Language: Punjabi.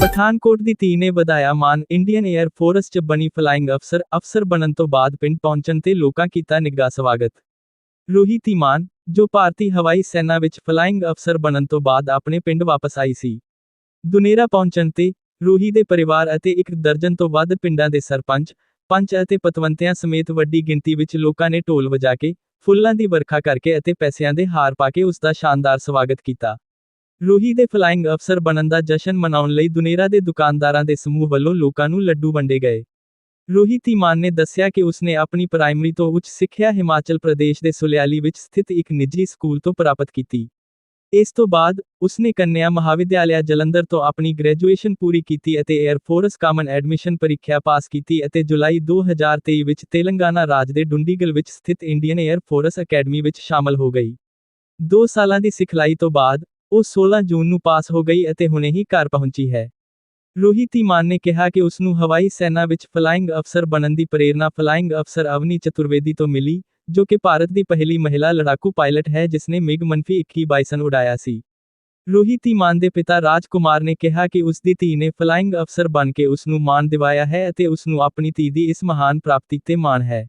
ਪਠਾਨਕੋਟ ਦੀ ਧੀ ਨੇ ਵਧਾਇਆ ਮਾਨ ਇੰਡੀਅਨ 에ਅਰ ਫੋਰਸ 'ਚ ਬਣੀ ਫਲਾਈਂਗ ਅਫਸਰ ਅਫਸਰ ਬਣਨ ਤੋਂ ਬਾਅਦ ਪਿੰਡ ਪਹੁੰਚਣ ਤੇ ਲੋਕਾਂ ਕੀਤਾ ਨਿੱਘਾ ਸਵਾਗਤ। ਰੋਹੀ ਧੀਮਾਨ ਜੋ ਭਾਰਤੀ ਹਵਾਈ ਸੈਨਾ ਵਿੱਚ ਫਲਾਈਂਗ ਅਫਸਰ ਬਣਨ ਤੋਂ ਬਾਅਦ ਆਪਣੇ ਪਿੰਡ ਵਾਪਸ ਆਈ ਸੀ। ਦੁਨੇਰਾ ਪਹੁੰਚਣ ਤੇ ਰੋਹੀ ਦੇ ਪਰਿਵਾਰ ਅਤੇ ਇੱਕ ਦਰਜਨ ਤੋਂ ਵੱਧ ਪਿੰਡਾਂ ਦੇ ਸਰਪੰਚ, ਪੰਚ ਅਤੇ ਪਤਵੰਤਿਆਂ ਸਮੇਤ ਵੱਡੀ ਗਿਣਤੀ ਵਿੱਚ ਲੋਕਾਂ ਨੇ ਢੋਲ ਵਜਾ ਕੇ ਫੁੱਲਾਂ ਦੀ ਵਰਖਾ ਕਰਕੇ ਅਤੇ ਪੈਸਿਆਂ ਦੇ ਹਾਰ ਪਾ ਕੇ ਉਸ ਦਾ ਸ਼ਾਨਦਾਰ ਸਵਾਗਤ ਕੀਤਾ। ਰੋਹੀ ਦੇ ਫਲਾਈਂਗ ਅਫਸਰ ਬਣਨ ਦਾ ਜਸ਼ਨ ਮਨਾਉਣ ਲਈ ਦੁਨੇਰਾ ਦੇ ਦੁਕਾਨਦਾਰਾਂ ਦੇ ਸਮੂਹ ਵੱਲੋਂ ਲੋਕਾਂ ਨੂੰ ਲੱਡੂ ਵੰਡੇ ਗਏ। ਰੋਹੀ ਤੀਮਾਨ ਨੇ ਦੱਸਿਆ ਕਿ ਉਸਨੇ ਆਪਣੀ ਪ੍ਰਾਇਮਰੀ ਤੋਂ ਉੱਚ ਸਿੱਖਿਆ ਹਿਮਾਚਲ ਪ੍ਰਦੇਸ਼ ਦੇ ਸੁਲਿਆਲੀ ਵਿੱਚ ਸਥਿਤ ਇੱਕ ਨਿੱਜੀ ਸਕੂਲ ਤੋਂ ਪ੍ਰਾਪਤ ਕੀਤੀ। ਇਸ ਤੋਂ ਬਾਅਦ, ਉਸਨੇ ਕੰਨਿਆ ਮਹਾਵਿਦਿਆਲਿਆ ਜਲੰਧਰ ਤੋਂ ਆਪਣੀ ਗ੍ਰੈਜੂਏਸ਼ਨ ਪੂਰੀ ਕੀਤੀ ਅਤੇ 에ਅਰ ਫੋਰਸ ਕਾਮਨ ਐਡਮਿਸ਼ਨ ਪ੍ਰੀਖਿਆ ਪਾਸ ਕੀਤੀ ਅਤੇ ਜੁਲਾਈ 2023 ਵਿੱਚ ਤੇਲੰਗਾਨਾ ਰਾਜ ਦੇ ਡੁੰਡੀਗਲ ਵਿੱਚ ਸਥਿਤ ਇੰਡੀਅਨ 에ਅਰ ਫੋਰਸ ਅਕੈਡਮੀ ਵਿੱਚ ਸ਼ਾਮਲ ਹੋ ਗਈ। 2 ਸਾਲਾਂ ਦੀ ਸਿਖਲਾਈ ਤੋਂ ਬਾਅਦ, ਉਹ 16 ਜੂਨ ਨੂੰ ਪਾਸ ਹੋ ਗਈ ਅਤੇ ਹੁਣੇ ਹੀ ਘਰ ਪਹੁੰਚੀ ਹੈ। ਰੋਹਿਤ ਧੀਮਾਨ ਨੇ ਕਿਹਾ ਕਿ ਉਸ ਨੂੰ ਹਵਾਈ ਸੈਨਾ ਵਿੱਚ ਫਲਾਈਂਗ ਅਫਸਰ ਬਣਨ ਦੀ ਪ੍ਰੇਰਣਾ ਫਲਾਈਂਗ ਅਫਸਰ ਅਵਨੀ ਚਤੁਰਵੇਦੀ ਤੋਂ ਮਿਲੀ ਜੋ ਕਿ ਭਾਰਤ ਦੀ ਪਹਿਲੀ ਮਹਿਲਾ ਲੜਾਕੂ ਪਾਇਲਟ ਹੈ, ਜਿਸਨੇ ਮਿਗ ਮਨਫੀ 21 ਬਾਈਸਨ ਉਡਾਇਆ ਸੀ। ਰੋਹੀ ਧੀਮਾਨ ਦੇ ਪਿਤਾ ਰਾਜ ਕੁਮਾਰ ਨੇ ਕਿਹਾ ਕਿ ਉਸ ਦੀ ਧੀ ਨੇ ਫਲਾਈਂਗ ਅਫਸਰ ਬਣ ਕੇ ਉਸ ਨੂੰ ਮਾਣ ਦਿਵਾਇਆ ਹੈ ਅਤੇ ਉਸ ਨੂੰ ਆਪਣੀ ਧੀ ਦੀ ਇਸ ਮਹਾਨ ਪ੍ਰਾਪਤੀ ਤੇ ਮਾਣ ਹੈ।